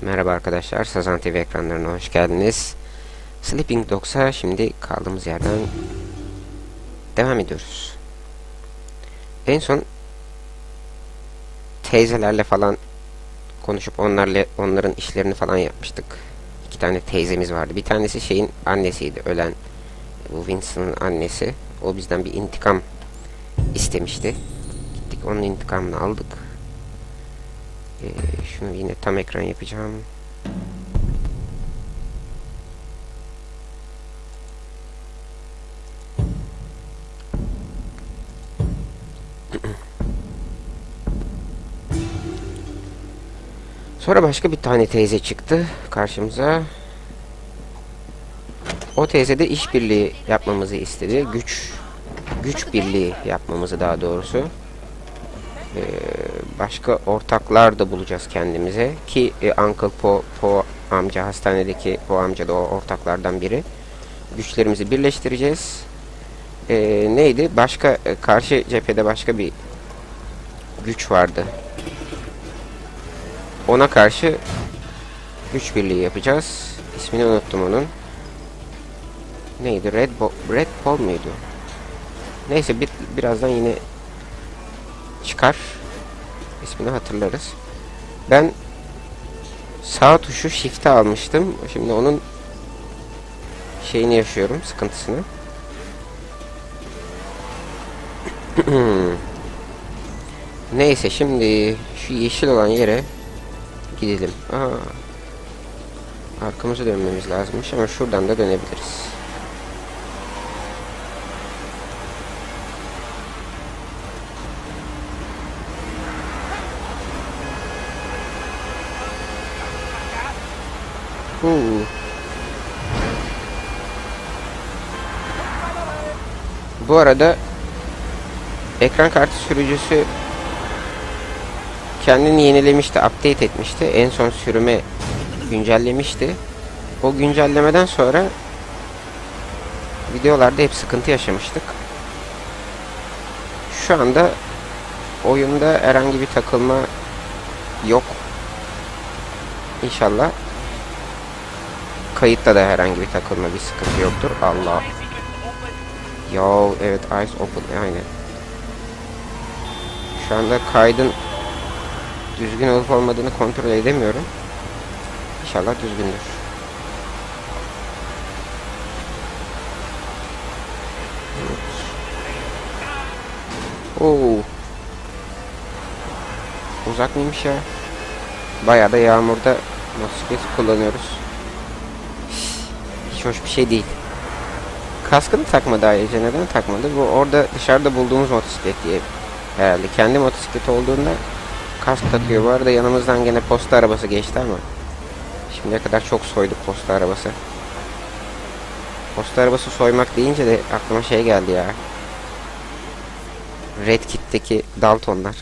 Merhaba arkadaşlar, Sazan TV ekranlarına hoş geldiniz. Sleeping Dogs'a şimdi kaldığımız yerden devam ediyoruz. En son teyzelerle falan konuşup onlarla onların işlerini falan yapmıştık. İki tane teyzemiz vardı. Bir tanesi şeyin annesiydi, ölen bu Winston'ın annesi. O bizden bir intikam istemişti. Gittik onun intikamını aldık. Ee, şunu yine tam ekran yapacağım. Sonra başka bir tane teyze çıktı karşımıza. O teyze de işbirliği yapmamızı istedi. Güç güç birliği yapmamızı daha doğrusu. Ee, başka ortaklar da bulacağız kendimize ki e, Uncle Po, Po amca hastanedeki Po amca da o ortaklardan biri. Güçlerimizi birleştireceğiz. Ee, neydi? Başka e, karşı cephede başka bir güç vardı. Ona karşı güç birliği yapacağız. İsmini unuttum onun. Neydi? Red, Bo Red Paul muydu? Neyse bir, birazdan yine çıkar. İsmini hatırlarız. Ben sağ tuşu shift'e almıştım. Şimdi onun şeyini yaşıyorum, sıkıntısını. Neyse şimdi şu yeşil olan yere gidelim. Aa. Arkamıza dönmemiz lazımmış ama şuradan da dönebiliriz. Bu arada ekran kartı sürücüsü kendini yenilemişti, update etmişti. En son sürüme güncellemişti. O güncellemeden sonra videolarda hep sıkıntı yaşamıştık. Şu anda oyunda herhangi bir takılma yok. İnşallah kayıtta da herhangi bir takılma bir sıkıntı yoktur. Allah. Ya evet eyes open aynen. Şu anda kaydın düzgün olup olmadığını kontrol edemiyorum. İnşallah düzgündür. Oo. Uzak mıymış ya? Bayağı da yağmurda motosiklet kullanıyoruz. Hiç hoş bir şey değil. Kaskını takmadı ayrıca neden takmadı? Bu orada dışarıda bulduğumuz motosiklet diye herhalde. Kendi motosiklet olduğunda kask takıyor. Bu arada yanımızdan gene posta arabası geçti ama şimdiye kadar çok soyduk posta arabası. Posta arabası soymak deyince de aklıma şey geldi ya. Red Kit'teki Daltonlar.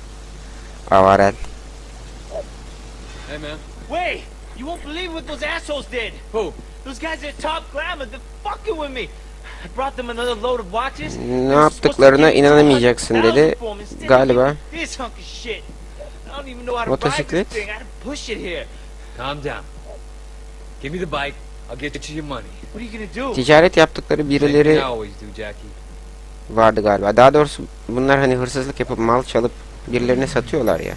Avarel. Hey, man. Wait! You won't believe what those assholes did! Who? Those guys at Top Glamour, they're fucking with me! I brought them another load of watches. Ne yaptıklarına inanamayacaksın dedi. Galiba. This hunk of shit. I don't even know how to ride Motosiklet. this thing. I had to push it here. Calm down. Give me the bike. I'll get you your money. What are you gonna do? Ticaret yaptıkları birileri vardı galiba. Daha doğrusu bunlar hani hırsızlık yapıp mal çalıp birilerine satıyorlar ya.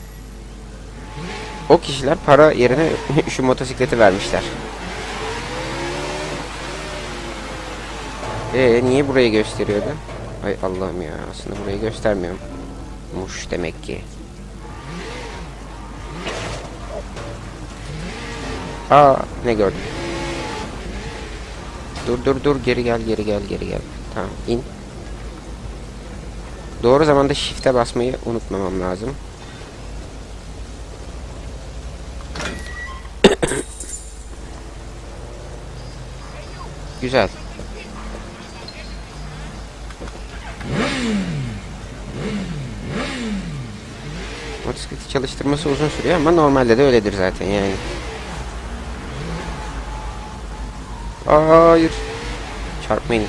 O kişiler para yerine şu motosikleti vermişler. Ee niye burayı gösteriyordu? Ay Allah'ım ya aslında burayı göstermiyorum. Muş demek ki. Aa ne gördüm? Dur dur dur geri gel geri gel geri gel. Tamam in. Doğru zamanda shift'e basmayı unutmamam lazım. Güzel. Motosikleti çalıştırması uzun sürüyor ama normalde de öyledir zaten yani. Hayır. Çarpmayın.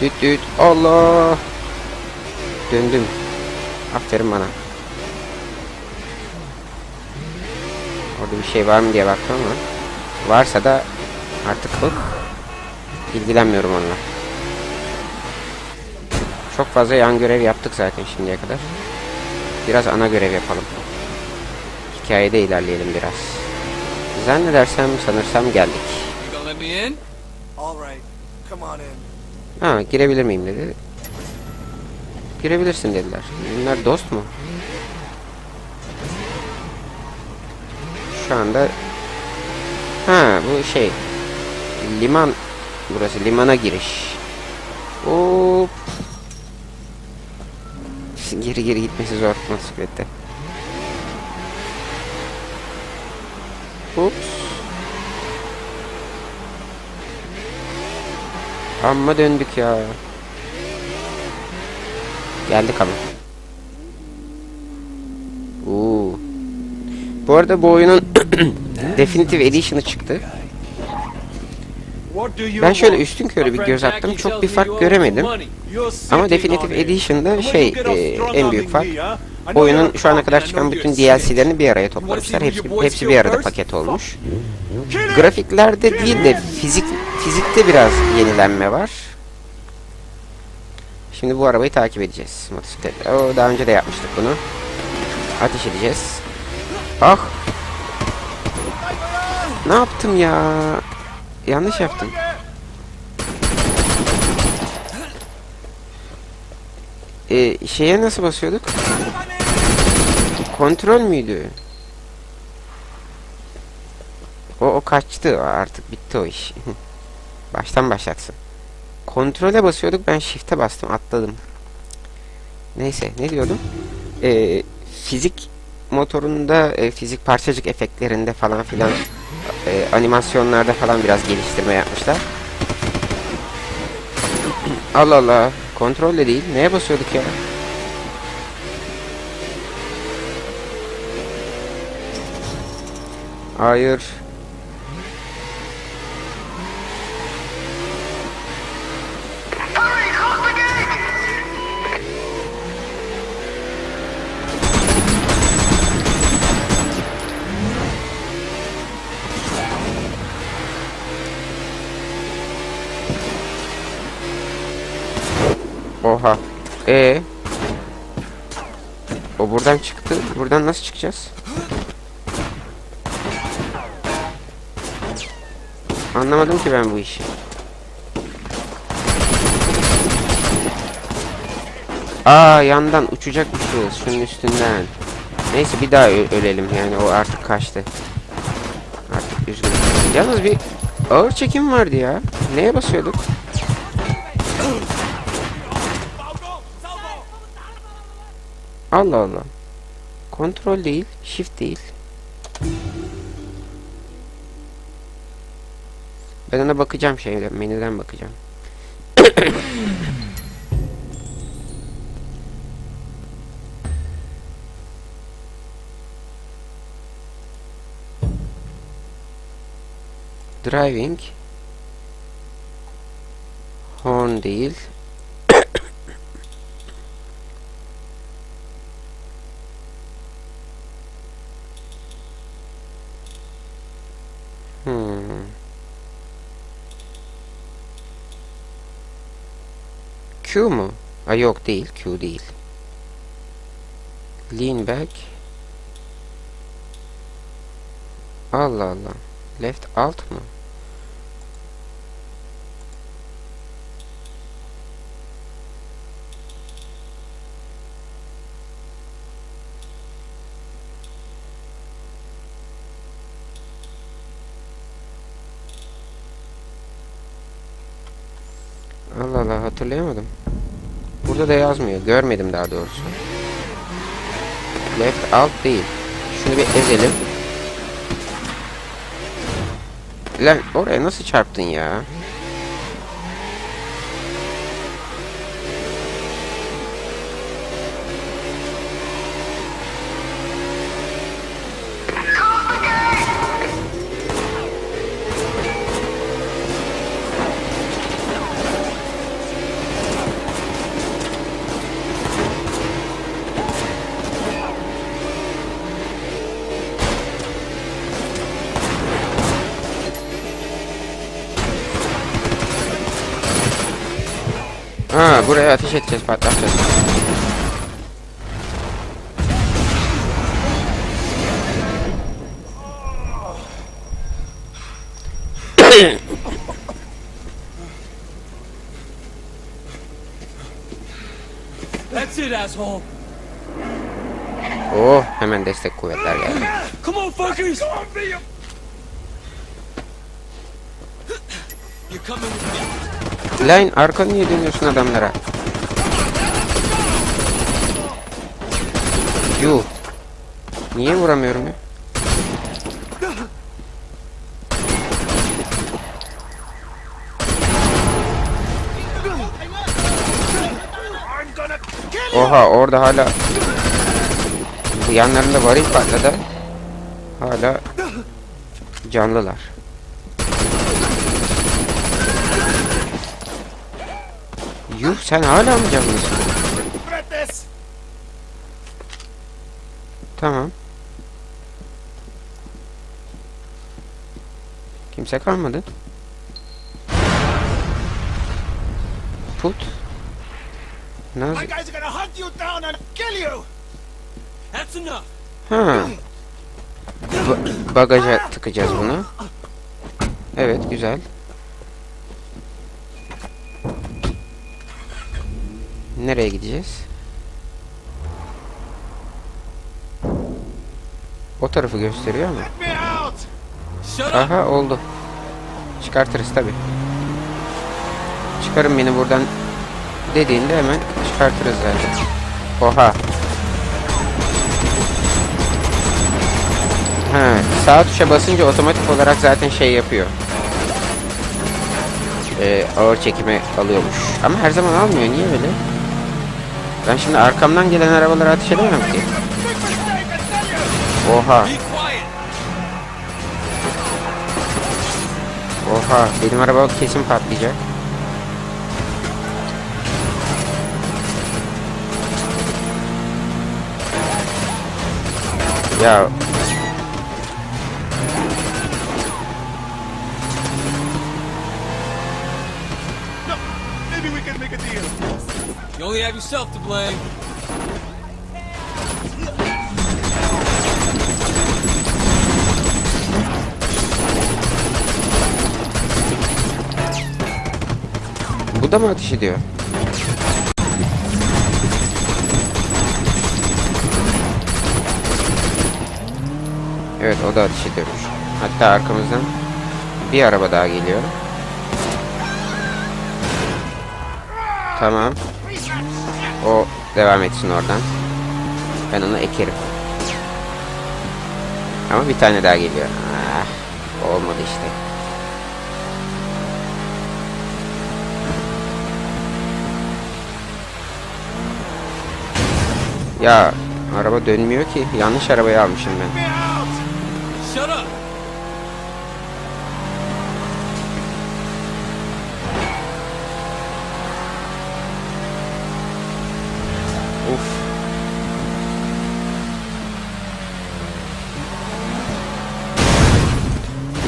Düt düt. Allah. Döndüm. Aferin bana. Orada bir şey var mı diye baktım ama. Varsa da artık hık. İlgilenmiyorum onunla. Çok fazla yan görev yaptık zaten şimdiye kadar. Biraz ana görev yapalım. Hikayede ilerleyelim biraz. Zannedersem sanırsam geldik. All right, come on in. Ha girebilir miyim dedi. Girebilirsin dediler. Bunlar dost mu? Şu anda Ha bu şey liman burası limana giriş. Hop. Geri geri gitmesi zor motosiklette. Amma döndük ya. Geldik ama. Oo. Bu arada bu oyunun Definitive Edition'ı çıktı. Ben şöyle üstün körü bir göz attım. Çok bir fark göremedim. Ama Definitive on it. Edition'da şey e, en büyük fark me, huh? I know oyunun şu ana kadar çıkan bütün. DLC'lerini bir araya toplamışlar. Hepsi, hepsi bir arada paket olmuş. Grafiklerde değil de fizik fizikte biraz yenilenme var. Şimdi bu arabayı takip edeceğiz motosikletle. O daha önce de yapmıştık bunu. Ateş edeceğiz. Ah! Ne yaptım ya? Yanlış yaptım. Ee, şeye nasıl basıyorduk? Kontrol müydü? O, o kaçtı artık bitti o iş. Baştan başlatsın. Kontrole basıyorduk ben shift'e bastım atladım. Neyse ne diyordum? Ee, fizik motorunda e, fizik parçacık efektlerinde falan filan e, animasyonlarda falan biraz geliştirme yapmışlar. Allah Allah kontrolle değil neye basıyorduk ya? Hayır. Oha. E O buradan çıktı. Buradan nasıl çıkacağız? Anlamadım ki ben bu işi. Aa yandan uçacakmışız şunun üstünden. Neyse bir daha ölelim yani o artık kaçtı. Artık üzgünüm. Yalnız bir ağır çekim vardı ya. Neye basıyorduk? Allah Allah. Kontrol değil, shift değil. Ben ona bakacağım şeyden, menüden bakacağım. Driving Horn değil. Q mu? Ha yok değil. Q değil. Lean back. Allah Allah. Left alt mı? Allah Allah hatırlayamadım. Burada da yazmıyor. Görmedim daha doğrusu. Left alt değil. Şunu bir ezelim. Lan oraya nasıl çarptın ya? Buraya ateş edeceğiz patlatacağız. That's it, asshole. Oh hemen destek kuvvetler geldi. Come on, fuckers. Line arkanı niye dönüyorsun adamlara? Yuh. Niye vuramıyorum ya? Oha orada hala yanlarında varil patladı. Hala canlılar. Yuh sen hala mı canlısın? Tamam. Kimse kalmadı. Put. Enough. Ha. Ba- bagaja tıkacağız bunu. Evet güzel. Nereye gideceğiz? O tarafı gösteriyor up. Aha oldu. Çıkartırız tabi. Çıkarın beni buradan dediğinde hemen çıkartırız zaten. Oha. Ha, sağ tuşa basınca otomatik olarak zaten şey yapıyor. Ee, ağır çekime alıyormuş. Ama her zaman almıyor. Niye öyle? Ben şimdi arkamdan gelen arabalara ateş edemem ki. Big mistake, I tell you! Oha. Be quiet. Oha. Benim araba kesin patlayacak. Ya No, maybe we can make a deal. You only have yourself to blame. Bu da mı ateş ediyor? Evet o da ateş ediyormuş. Hatta arkamızdan bir araba daha geliyor. Tamam. O devam etsin oradan. Ben onu ekerim. Ama bir tane daha geliyor. Ah, olmadı işte. Ya araba dönmüyor ki. Yanlış arabayı almışım ben. Uf.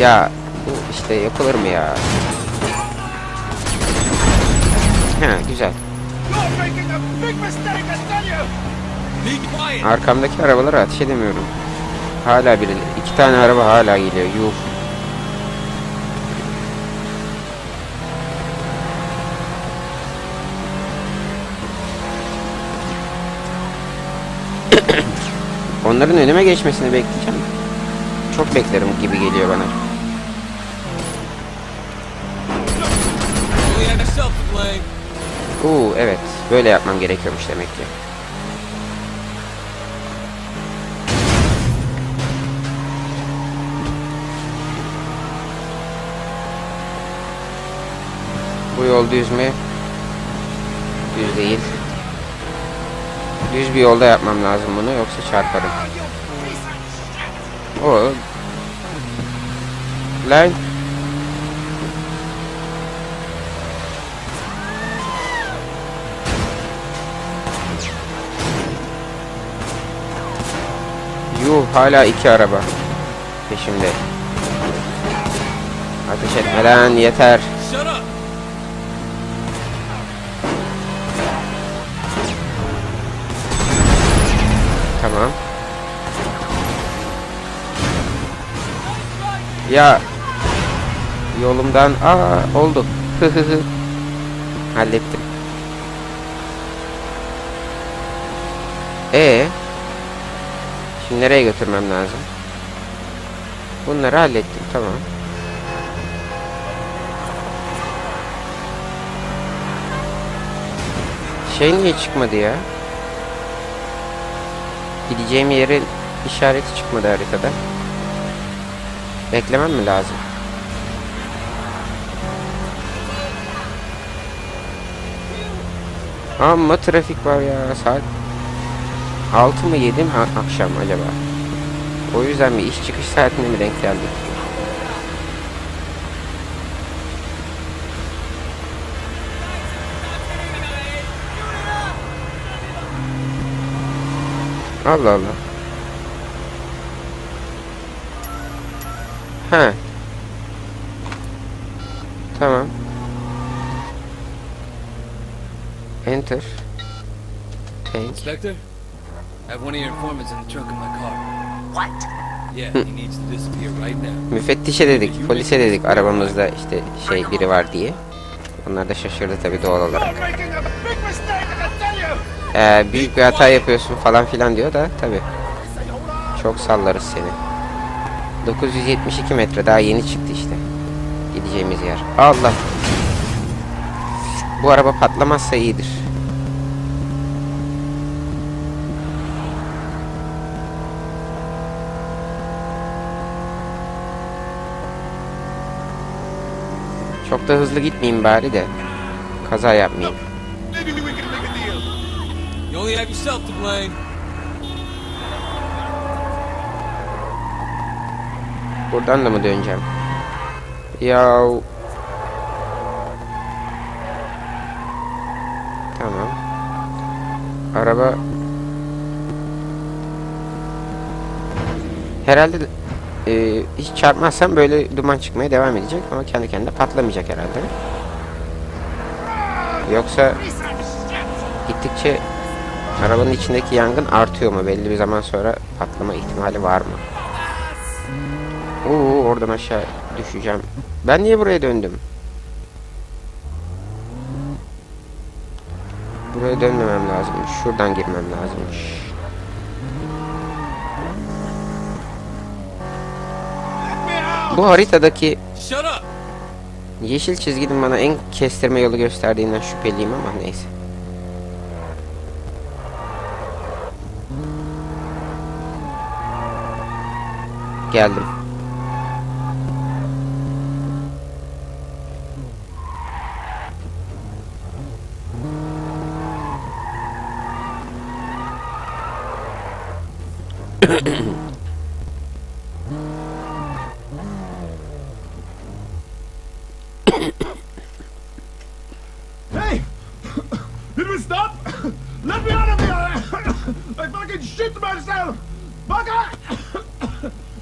Ya bu işte yapılır mı ya? Ha güzel. Arkamdaki arabalara ateş edemiyorum. Hala biri. iki tane araba hala geliyor. Yuh. Onların önüme geçmesini bekleyeceğim. Çok beklerim gibi geliyor bana. Uuu evet. Böyle yapmam gerekiyormuş demek ki. Bu yol düz mü? Düz değil. Düz bir yolda yapmam lazım bunu yoksa çarparım. O. Lan. Yuh hala iki araba peşimde. Ateş etmeden yeter. Ya yolumdan aa oldu. Hı hı hı. Hallettim. E Şimdi nereye götürmem lazım? Bunları hallettim tamam. Şey niye çıkmadı ya? Gideceğim yerin işareti çıkmadı haritada. Beklemem mi lazım? Amma trafik var ya saat 6 mı 7 mi akşam acaba? O yüzden mi iş çıkış saatine mi denk geldik? Allah Allah. He. Tamam. Enter. Tank. Inspector, I have one of your informants in the trunk of my car. What? Yeah, he needs to disappear right now. Müfettişe dedik, polise dedik arabamızda işte şey biri var diye. Onlar da şaşırdı tabii doğal olarak. Ee, büyük bir hata yapıyorsun falan filan diyor da tabii. Çok sallarız seni. 972 metre daha yeni çıktı işte. Gideceğimiz yer. Allah. Bu araba patlamazsa iyidir. Çok da hızlı gitmeyeyim bari de. Kaza yapmayayım. Maybe we can make a deal. You only have yourself to blame. Buradan da mı döneceğim? Ya Tamam. Araba Herhalde e, hiç çarpmazsam böyle duman çıkmaya devam edecek ama kendi kendine patlamayacak herhalde. Yoksa gittikçe arabanın içindeki yangın artıyor mu? Belli bir zaman sonra patlama ihtimali var mı? Oo oradan aşağı düşeceğim. Ben niye buraya döndüm? Buraya dönmemem lazımmış. Şuradan girmem out. Bu haritadaki yeşil çizginin bana en kestirme yolu gösterdiğinden şüpheliyim ama neyse. Geldim. Shit myself! Fucker!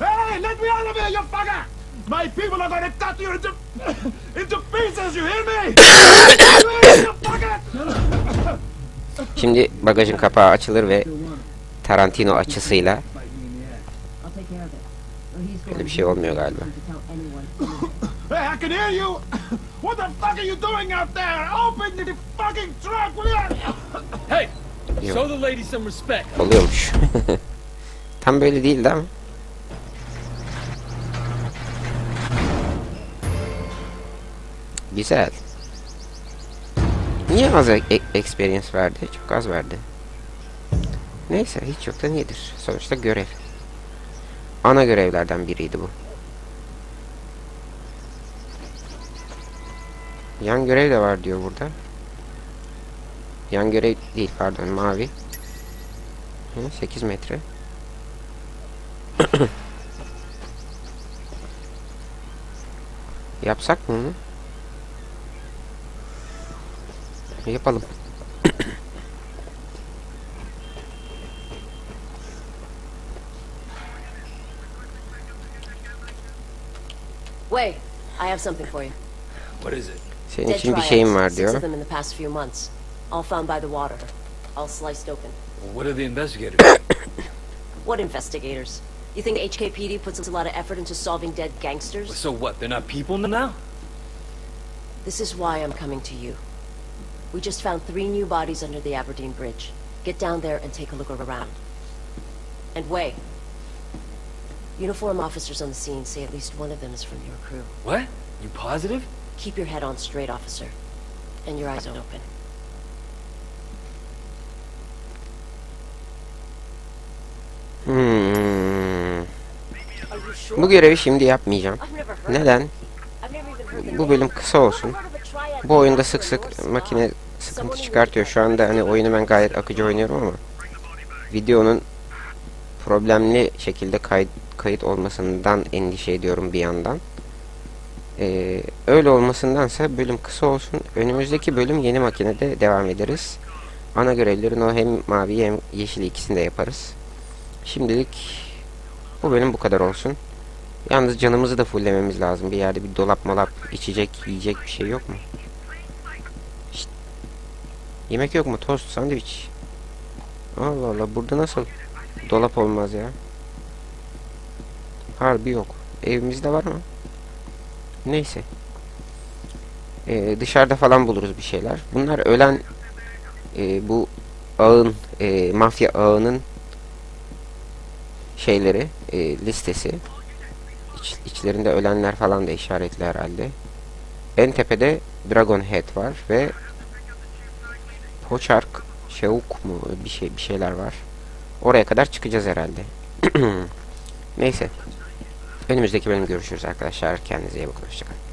hey, let me out of here, you fucker! My people are gonna cut you into into pieces, you hear me? you fucker! Şimdi bagajın kapağı açılır ve Tarantino açısıyla Öyle bir şey olmuyor galiba. to tell anyone. Hey, I can hear you! What the fuck are you doing out there? Open the fucking trunk, will you? Hey! Show the lady some respect. oluyormuş. Tam böyle değildi ama. Güzel. Niye az e- experience verdi? Çok az verdi. Neyse hiç yoktan iyidir. Sonuçta görev. Ana görevlerden biriydi bu. Yan görev de var diyor burada. Yan görev değil pardon mavi. Hı, 8 metre. Yapsak mı onu? Yapalım. Wait, I have something for you. What is it? Senin Dead için bir şeyim var diyor. Of them in the past few months. All found by the water. All sliced open. What are the investigators? What investigators? You think HKPD puts a lot of effort into solving dead gangsters? So what? They're not people now? This is why I'm coming to you. We just found three new bodies under the Aberdeen Bridge. Get down there and take a look around. And wait. Uniform officers on the scene say at least one of them is from your crew. What? You positive? Keep your head on straight, officer. And your eyes open. Bu görevi şimdi yapmayacağım. Neden? Bu bölüm kısa olsun. Bu oyunda sık sık makine sıkıntı çıkartıyor. Şu anda hani oyunu ben gayet akıcı oynuyorum ama videonun problemli şekilde kayıt, kayıt olmasından endişe ediyorum bir yandan. Ee, öyle olmasındansa bölüm kısa olsun. Önümüzdeki bölüm yeni makinede devam ederiz. Ana görevlerin o hem mavi hem yeşil ikisini de yaparız. Şimdilik bu bölüm bu kadar olsun. Yalnız canımızı da fulllememiz lazım. Bir yerde bir dolap malap, içecek, yiyecek bir şey yok mu? Şşt. Yemek yok mu? Tost, sandviç. Allah Allah burada nasıl dolap olmaz ya? Harbi yok. Evimizde var mı? Neyse. Ee, dışarıda falan buluruz bir şeyler. Bunlar ölen e, bu ağın, e, mafya ağının şeyleri, e, listesi. İç, içlerinde ölenler falan da işaretli herhalde. En tepede Dragon Head var ve Poçark Şevuk mu bir şey bir şeyler var. Oraya kadar çıkacağız herhalde. Neyse. Önümüzdeki bölüm görüşürüz arkadaşlar. Kendinize iyi bakın. Hoşçakalın.